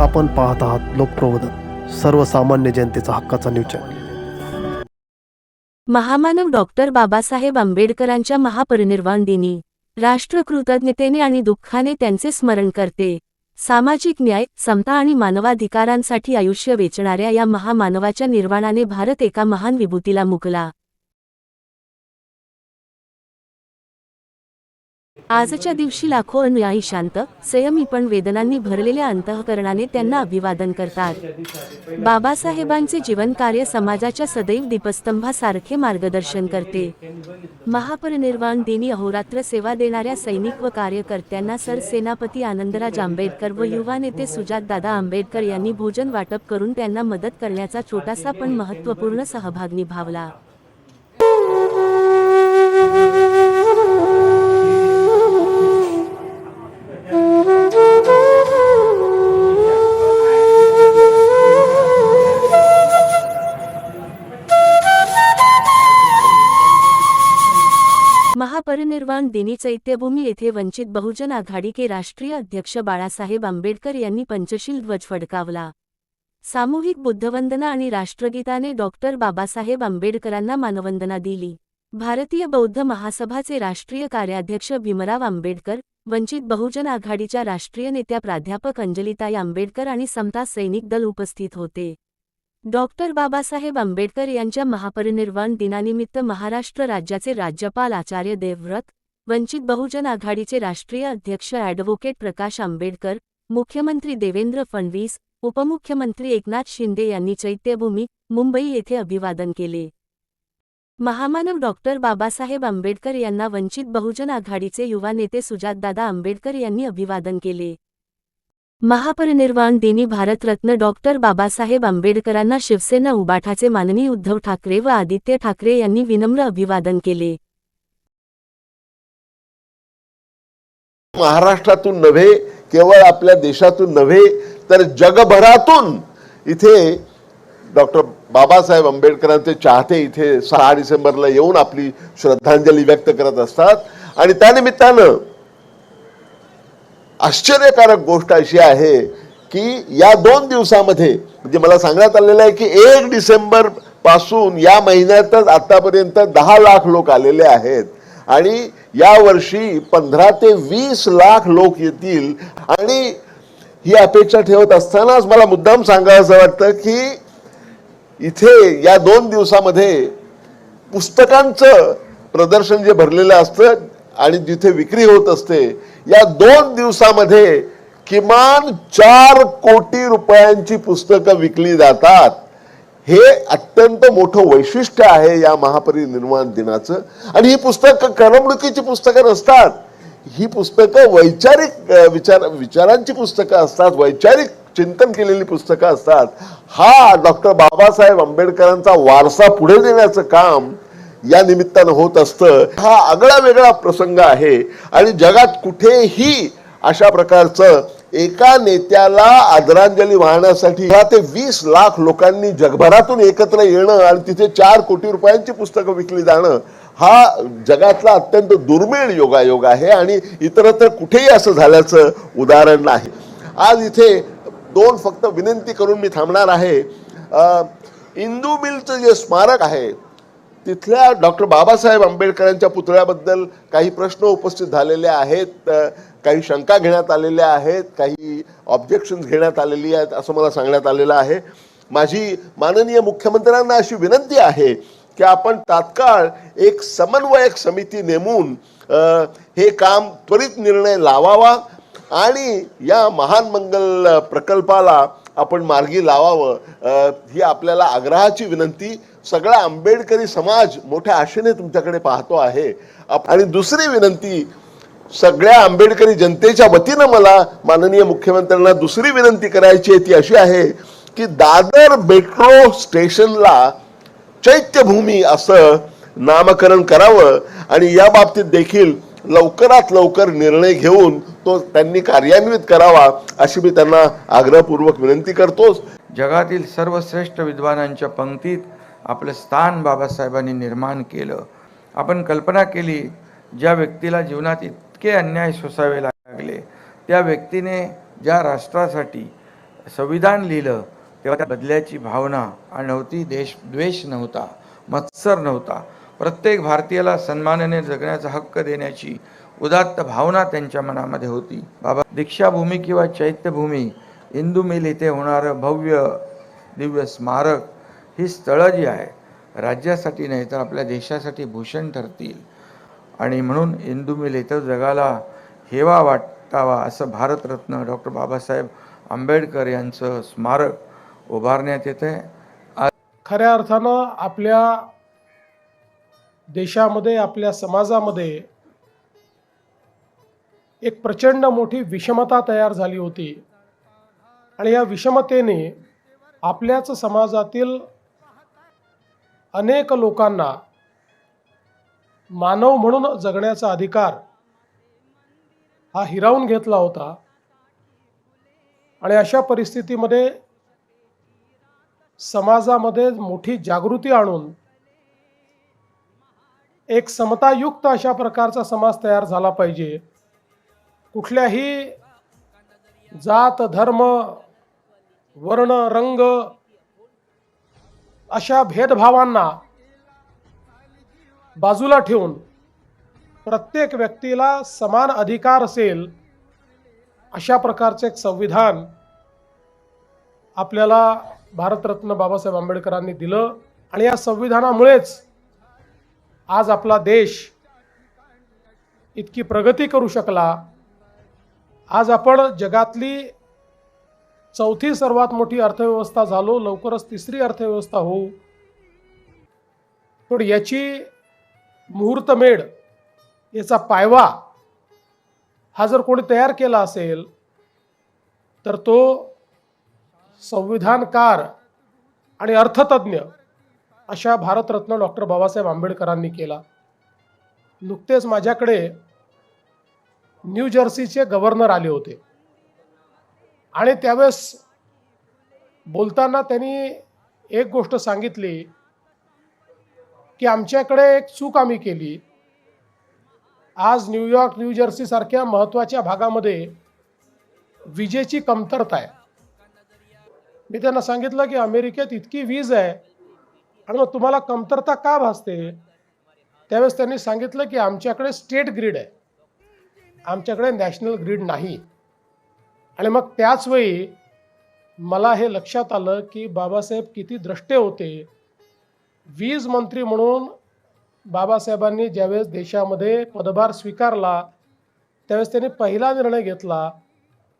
आपण पाहत आहात लोकप्रबोधन सर्वसामान्य जनतेचा हक्काचा न्यूज चॅनल महामानव डॉक्टर बाबासाहेब आंबेडकरांच्या महापरिनिर्वाण दिनी राष्ट्र कृतज्ञतेने आणि दुःखाने त्यांचे स्मरण करते. सामाजिक न्याय समता आणि मानवाधिकारांसाठी आयुष्य वेचणाऱ्या या महामानवाच्या निर्वाणाने भारत एका महान विभूतीला मुकला. आजच्या दिवशी लाखो अनुयायी शांत संयमी पण वेदनांनी भरलेल्या अंतःकरणाने त्यांना अभिवादन करतात. बाबासाहेबांचे जीवनकार्य समाजाच्या सदैव दीपस्तंभासारखे मार्गदर्शन करते. महापरिनिर्वाण दिनी अहोरात्र सेवा देणाऱ्या सैनिक व कार्यकर्त्यांना सरसेनापती आनंदराज आंबेडकर व युवा नेते सुजातदादा आंबेडकर यांनी भोजन वाटप करून त्यांना मदत करण्याचा छोटासा पण महत्त्वपूर्ण सहभाग निभावला. महापरिनिर्वाण दिनी चैत्यभूमी येथे वंचित बहुजन आघाडी के राष्ट्रीय अध्यक्ष बाळासाहेब आंबेडकर यांनी पंचशील ध्वज फडकावला. सामूहिक बुद्धवंदना आणि राष्ट्रगीताने डॉक्टर बाबासाहेब आंबेडकरांना मानवंदना दिली. भारतीय बौद्ध महासभाचे राष्ट्रीय कार्याध्यक्ष भीमराव आंबेडकर वंचित बहुजन आघाडीच्या राष्ट्रीय नेत्या प्राध्यापक अंजलिताई आंबेडकर आणि समता सैनिक दल उपस्थित होते. डॉक्टर बाबासाहेब आंबेडकर यांच्या महापरिनिर्वाण दिनानिमित्त महाराष्ट्र राज्याचे राज्यपाल आचार्य देवव्रत वंचित बहुजन आघाडीचे राष्ट्रीय अध्यक्ष ॲडव्होकेट प्रकाश आंबेडकर मुख्यमंत्री देवेंद्र फडणवीस उपमुख्यमंत्री एकनाथ शिंदे यांनी चैत्यभूमी मुंबई येथे अभिवादन केले. महामानव डॉक्टर बाबासाहेब आंबेडकर यांना वंचित बहुजन आघाडीचे युवा नेते सुजातदादा आंबेडकर यांनी अभिवादन केले. महापरिनिर्वाण दिनी भारतरत्न डॉक्टर बाबासाहेब आंबेडकरांना शिवसेना उबाठाचे माननीय उद्धव ठाकरे व आदित्य ठाकरे यांनी विनम्र अभिवादन केले. महाराष्ट्रातून नव्हे केवळ आपल्या देशातून नव्हे तर जगभरातून इथे डॉक्टर बाबासाहेब आंबेडकरांचे चाहते इथे सहा डिसेंबरला येऊन आपली श्रद्धांजली व्यक्त करत असतात. आणि त्यानिमित्तानं आश्चर्यकारक गोष्ट अशी आहे की या दोन दिवसामध्ये म्हणजे मला सांगण्यात आलेलं आहे की एक डिसेंबरपासून या महिन्यातच आतापर्यंत दहा लाख लोक आलेले आहेत. आणि या वर्षी पंधरा ते वीस लाख लोक येतील. आणि ही अपेक्षा ठेवत असतानाच मला मुद्दाम सांगायचं वाटतं की इथे या दोन दिवसामध्ये पुस्तकांचं प्रदर्शन जे भरलेलं असतं आणि जिथे विक्री होत असते या दोन दिवसामध्ये किमान चार कोटी रुपयांची पुस्तकं विकली जातात. हे अत्यंत मोठं वैशिष्ट्य आहे या महापरिनिर्वाण दिनाचं. आणि ही पुस्तकं करमणुकीची पुस्तकं नसतात. ही पुस्तकं वैचारिक विचार विचारांची पुस्तकं असतात वैचारिक चिंतन केलेली पुस्तकं असतात. हा डॉक्टर बाबासाहेब आंबेडकरांचा वारसा पुढे नेण्याचं काम या निमित्तानं होत असतं. हा आगळा वेगळा प्रसंग आहे. आणि जगात कुठेही अशा प्रकारचं एका नेत्याला आदरांजली वाहण्यासाठी ते वीस लाख लोकांनी जगभरातून एकत्र येणं आणि तिथे चार कोटी रुपयांची पुस्तकं विकली जाणं हा जगातला अत्यंत दुर्मिळ योगायोग आहे आणि इतरत्र कुठेही असं झाल्याचं उदाहरण नाही. आज इथे दोन फक्त विनंती करून मी थांबणार आहे. इंदू मिलचं जे स्मारक आहे तिथल्या डॉक्टर बाबासाहेब आंबेडकरांच्या पुतळ्याबद्दल काही प्रश्न उपस्थित झालेले आहेत. काही शंका घेण्यात आलेल्या आहेत काही ऑब्जेक्शन्स घेण्यात आलेली आहेत असं मला सांगण्यात आलेलं आहे. माझी माननीय मुख्यमंत्र्यांना अशी विनंती आहे की आपण तात्काळ एक समन्वयक समिती नेमून हे काम त्वरित निर्णय लावावा आणि या महान मंगल प्रकल्पाला आपण मार्गी लावावं ही आपल्याला आग्रहाची विनंती. सगळा आंबेडकरी समाज मोठ्या आशेने तुमच्याकडे पाहतो आहे. आणि दुसरी विनंती सगळ्या आंबेडकरी जनतेच्या वतीनं मला माननीय मुख्यमंत्र्यांना दुसरी विनंती करायची आहे ती अशी आहे की दादर मेट्रो स्टेशनला चैत्यभूमी असं नामकरण करावं आणि या बाबतीत देखील लवकरात लवकर निर्णय घेऊन तो त्यांनी कार्यान्वित करावा अशी मी त्यांना आग्रहपूर्वक विनंती करतोच. जगातील सर्वश्रेष्ठ विद्वानांच्या पंक्तीत आपलं स्थान बाबासाहेबांनी निर्माण केलं. आपण कल्पना केली ज्या व्यक्तीला जीवनात इतके अन्याय सोसावे लागले. त्या व्यक्तीने ज्या राष्ट्रासाठी संविधान लिहिलं तेव्हा त्या बदल्याची भावना आणि नव्हती देश द्वेष नव्हता मत्सर नव्हता. प्रत्येक भारतीयाला सन्मानाने जगण्याचा हक्क देण्याची उदात्त भावना त्यांच्या मनामध्ये होती. बाबा दीक्षाभूमी किंवा चैत्यभूमी इंदू मिल इथे होणारं भव्य दिव्य स्मारक ही स्थळं जी आहे राज्यासाठी नाही तर आपल्या देशासाठी भूषण ठरतील. आणि म्हणून इंदू मिल इथं जगाला हेवा वाटावा असं भारतरत्न डॉक्टर बाबासाहेब आंबेडकर यांचं स्मारक उभारण्यात येते खऱ्या अर्थानं आपल्या देशामध्ये आपल्या समाजामध्ये एक प्रचंड मोठी विषमता तयार झाली होती. आणि या विषमतेने आपल्याच समाजातील अनेक लोकांना मानव म्हणून जगण्याचा अधिकार हा हिरावून घेतला होता. आणि अशा परिस्थितीमध्ये समाजामध्ये मोठी जागृती आणून एक समतायुक्त अशा प्रकारचा समाज तयार झाला पाहिजे. कुठल्याही जात धर्म वर्ण रंग अशा भेदभावांना बाजूला ठेवून प्रत्येक व्यक्तीला समान अधिकार असेल अशा प्रकारचे एक संविधान आपल्याला भारतरत्न बाबासाहेब आंबेडकरांनी दिलं आणि या संविधानामुळेच आज आपला देश इतकी प्रगती करू शकला. आज आपण जगातली चौथी सर्वात मोठी अर्थव्यवस्था झालो लवकरच तिसरी अर्थव्यवस्था होऊ. पण याची मुहूर्तमेढ याचा पायवा हा जर कोणी तयार केला असेल तर तो संविधानकार आणि अर्थतज्ञ अशा भारतरत्न डॉक्टर बाबासाहेब आंबेडकरांनी केला. नुकतेच माझ्याकडे न्यू जर्सीचे गव्हर्नर आले होते. आणि त्यावेळेस बोलताना त्यांनी एक गोष्ट सांगितली की आमच्याकडे एक चूक आम्ही केली. आज न्यूयॉर्क न्यू सारख्या महत्त्वाच्या भागामध्ये विजेची कमतरता आहे. मी त्यांना सांगितलं की अमेरिकेत इतकी वीज आहे आणि मग तुम्हाला कमतरता का भासते? त्यावेळेस त्यांनी सांगितलं की आमच्याकडे स्टेट ग्रीड आहे. आमच्याकडे नॅशनल ग्रीड नाही. आणि मग त्याच वेळी मला हे लक्षात आलं की बाबासाहेब किती द्रष्टे होते. वीज मंत्री म्हणून बाबासाहेबांनी ज्यावेळेस देशामध्ये पदभार स्वीकारला त्यावेळेस त्यांनी पहिला निर्णय घेतला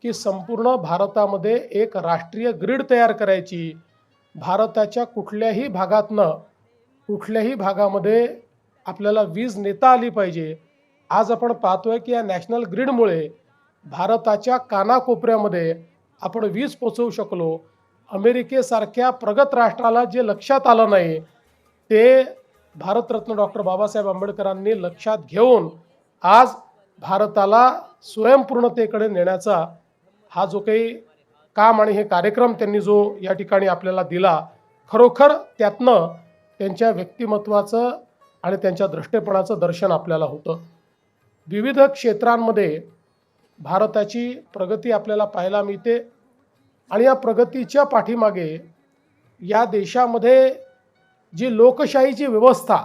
की संपूर्ण भारतामध्ये एक राष्ट्रीय ग्रीड तयार करायची. भारताच्या कुठल्याही भागातनं कुठल्याही भागामध्ये आपल्याला वीज नेता आली पाहिजे. आज आपण पाहतोय की या नॅशनल ग्रीडमुळे भारताच्या कानाकोपऱ्यामध्ये आपण वीज पोचवू शकलो. अमेरिकेसारख्या प्रगत राष्ट्राला जे लक्षात आलं नाही ते भारतरत्न डॉक्टर बाबासाहेब आंबेडकरांनी लक्षात घेऊन आज भारताला स्वयंपूर्णतेकडे नेण्याचा हा जो काही काम आणि हे कार्यक्रम त्यांनी जो या ठिकाणी आपल्याला दिला खरोखर त्यातनं त्यांच्या व्यक्तिमत्वाचं आणि त्यांच्या दृष्टेपणाचं दर्शन आपल्याला होतं. विविध क्षेत्रांमध्ये भारताची प्रगती आपल्याला पाहायला मिळते आणि या प्रगतीच्या पाठीमागे या देशामध्ये जी लोकशाहीची व्यवस्था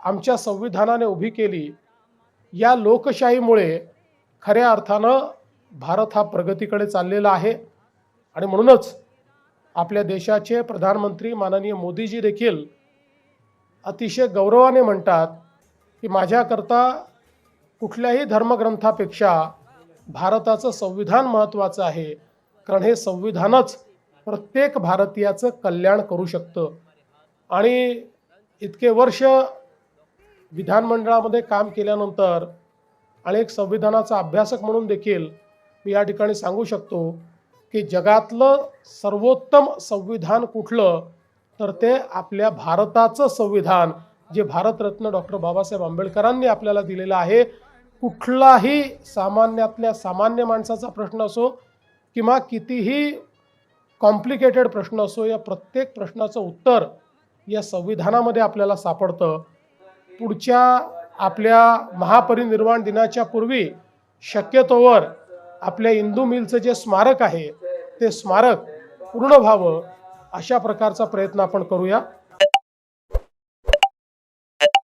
आमच्या संविधानाने उभी केली या लोकशाहीमुळे खऱ्या अर्थानं भारत हा प्रगतीकडे चाललेला आहे. आणि म्हणूनच आपल्या देशाचे प्रधानमंत्री माननीय मोदीजी देखील अतिशय गौरवाने म्हणतात की माझ्याकरता कुठल्याही धर्मग्रंथापेक्षा भारताचं संविधान महत्त्वाचं आहे. कारण हे संविधानच प्रत्येक भारतीयाचं कल्याण करू शकतं. आणि इतके वर्ष विधानमंडळामध्ये काम केल्यानंतर आणि एक संविधानाचा अभ्यासक म्हणून देखील मी या ठिकाणी सांगू शकतो की जगातलं सर्वोत्तम संविधान कुठलं तर ते आपल्या भारताचं संविधान जे भारतरत्न डॉक्टर बाबासाहेब आंबेडकरांनी आपल्याला दिलेलं आहे. कुठलाही सामान्यातल्या सामान्य माणसाचा प्रश्न असो किंवा कितीही कॉम्प्लिकेटेड प्रश्न असो या प्रत्येक प्रश्नाचं उत्तर या संविधानामध्ये आपल्याला सापडतं. पुढच्या आपल्या महापरिनिर्वाण दिनाच्या पूर्वी शक्यतोवर आपल्या इंदू मिलचं जे स्मारक आहे ते स्मारक पूर्ण व्हावं अशा प्रकारचा प्रयत्न आपण करूया.